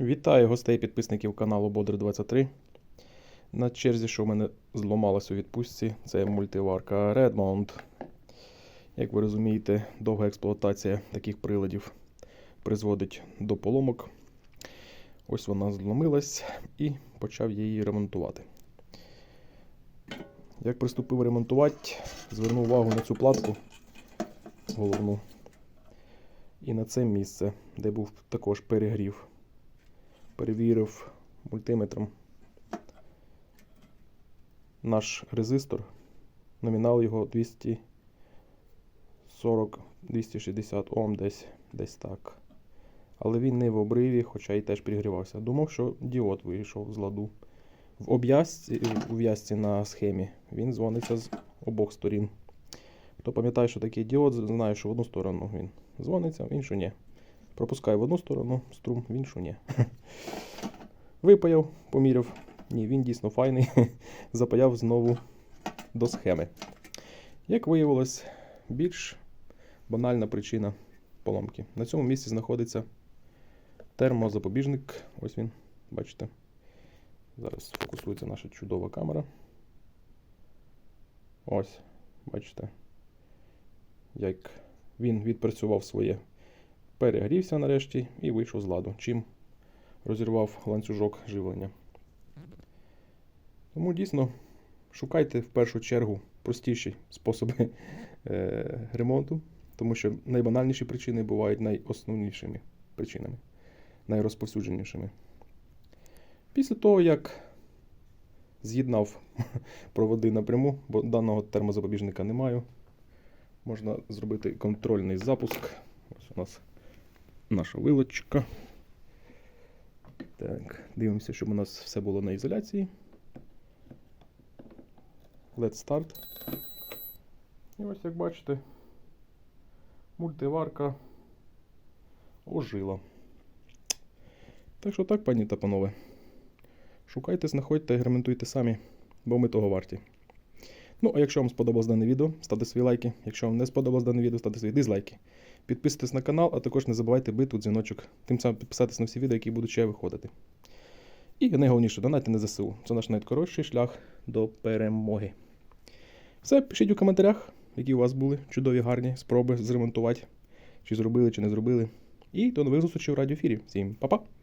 Вітаю гостей підписників каналу Бодр 23. На черзі, що в мене зламалось у відпустці, це мультиварка Redmount. Як ви розумієте, довга експлуатація таких приладів призводить до поломок. Ось вона зломилась і почав її ремонтувати. Як приступив ремонтувати, звернув увагу на цю платку головну і на це місце, де був також перегрів перевірив мультиметром наш резистор. Номінал його 240-260 Ом десь, десь так. Але він не в обриві, хоча і теж підігрівався. Думав, що діод вийшов з ладу. В в в'язці на схемі він дзвониться з обох сторін. Хто пам'ятає, що такий діод, знає, що в одну сторону він дзвониться, в іншу ні. Пропускаю в одну сторону струм, в іншу ні. Випаяв, поміряв. Ні, він дійсно файний. Запаяв знову до схеми. Як виявилось, більш банальна причина поломки. На цьому місці знаходиться термозапобіжник. Ось він, бачите. Зараз фокусується наша чудова камера. Ось, бачите, як він відпрацював своє перегрівся нарешті і вийшов з ладу, чим розірвав ланцюжок живлення. Тому дійсно шукайте в першу чергу простіші способи е, ремонту, тому що найбанальніші причини бувають найосновнішими причинами, найрозповсюдженішими. Після того, як з'єднав проводи напряму, бо даного термозапобіжника не маю, можна зробити контрольний запуск. Ось у нас наша вилочка. Так, дивимося, щоб у нас все було на ізоляції. Let's start. І ось як бачите, мультиварка ожила. Так що так, пані та панове. Шукайте, знаходьте, експериментуйте самі, бо ми того варті. Ну, а якщо вам сподобалось дане відео, ставте свої лайки. Якщо вам не сподобалось дане відео, ставте свої дизлайки. Підписуйтесь на канал, а також не забувайте бити дзвіночок, тим самим підписатись на всі відео, які будуть ще виходити. І найголовніше, донайте на ЗСУ. Це наш найкоротший шлях до перемоги. Все, пишіть у коментарях, які у вас були чудові, гарні спроби зремонтувати, чи зробили, чи не зробили. І до нових зустрічей у радіоефірі. Всім па-па!